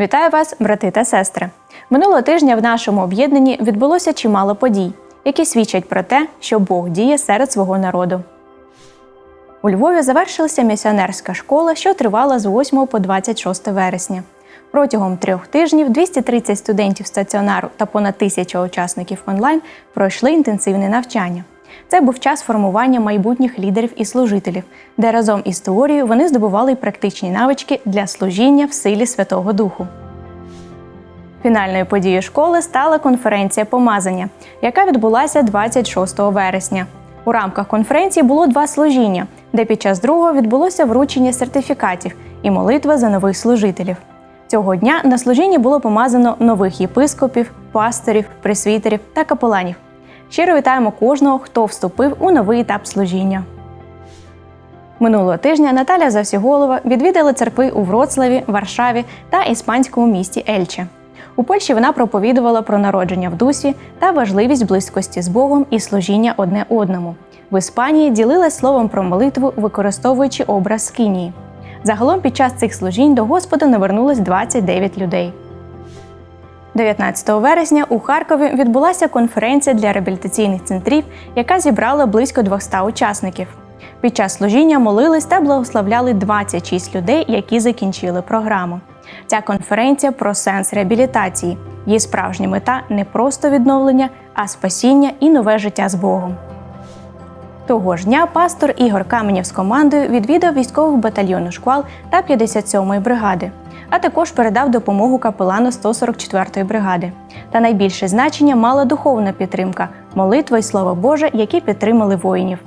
Вітаю вас, брати та сестри! Минулого тижня в нашому об'єднанні відбулося чимало подій, які свідчать про те, що Бог діє серед свого народу. У Львові завершилася місіонерська школа, що тривала з 8 по 26 вересня. Протягом трьох тижнів 230 студентів стаціонару та понад тисяча учасників онлайн пройшли інтенсивне навчання. Це був час формування майбутніх лідерів і служителів, де разом із теорією вони здобували й практичні навички для служіння в силі Святого Духу. Фінальною подією школи стала конференція помазання, яка відбулася 26 вересня. У рамках конференції було два служіння, де під час другого відбулося вручення сертифікатів і молитва за нових служителів. Цього дня на служінні було помазано нових єпископів, пасторів, пресвітерів та капеланів. Щиро вітаємо кожного, хто вступив у новий етап служіння. Минулого тижня Наталя Завсіголова відвідала церкви у Вроцлаві, Варшаві та іспанському місті Ельче. У Польщі вона проповідувала про народження в дусі та важливість близькості з Богом і служіння одне одному. В Іспанії ділилась словом про молитву, використовуючи образ скинії. Загалом під час цих служінь до Господа навернулось 29 людей. 19 вересня у Харкові відбулася конференція для реабілітаційних центрів, яка зібрала близько 200 учасників. Під час служіння молились та благословляли 26 людей, які закінчили програму. Ця конференція про сенс реабілітації. Її справжня мета не просто відновлення, а спасіння і нове життя з Богом. Того ж дня пастор Ігор Каменєв з командою відвідав військових батальйону шквал та 57-ї бригади, а також передав допомогу капелану 144-ї бригади. Та найбільше значення мала духовна підтримка, молитва і слово Боже, які підтримали воїнів.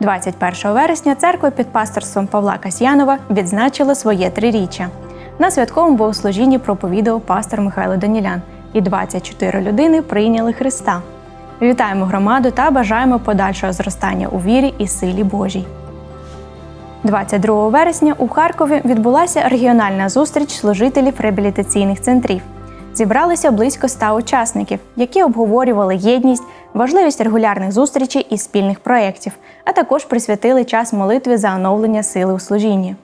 21 вересня церква під пасторством Павла Касьянова відзначила своє триріччя. На святковому богослужінні проповідав пастор Михайло Данілян, і 24 людини прийняли Христа. Вітаємо громаду та бажаємо подальшого зростання у вірі і силі Божій. 22 вересня у Харкові відбулася регіональна зустріч служителів реабілітаційних центрів. Зібралися близько 100 учасників, які обговорювали єдність, важливість регулярних зустрічей і спільних проєктів, а також присвятили час молитві за оновлення сили у служінні.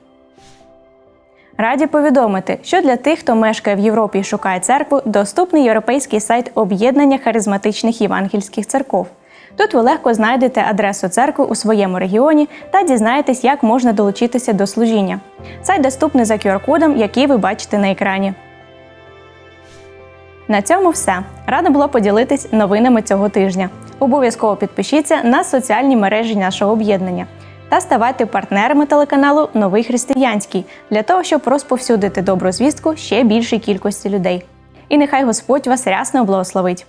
Раді повідомити, що для тих, хто мешкає в Європі і шукає церкву, доступний європейський сайт об'єднання харизматичних євангельських церков. Тут ви легко знайдете адресу церкви у своєму регіоні та дізнаєтесь, як можна долучитися до служіння. Сайт доступний за QR-кодом, який ви бачите на екрані. На цьому все. Рада була поділитись новинами цього тижня. Обов'язково підпишіться на соціальні мережі нашого об'єднання та ставайте партнерами телеканалу Новий Християнський для того, щоб розповсюдити добру звістку ще більшій кількості людей. І нехай Господь вас рясно благословить.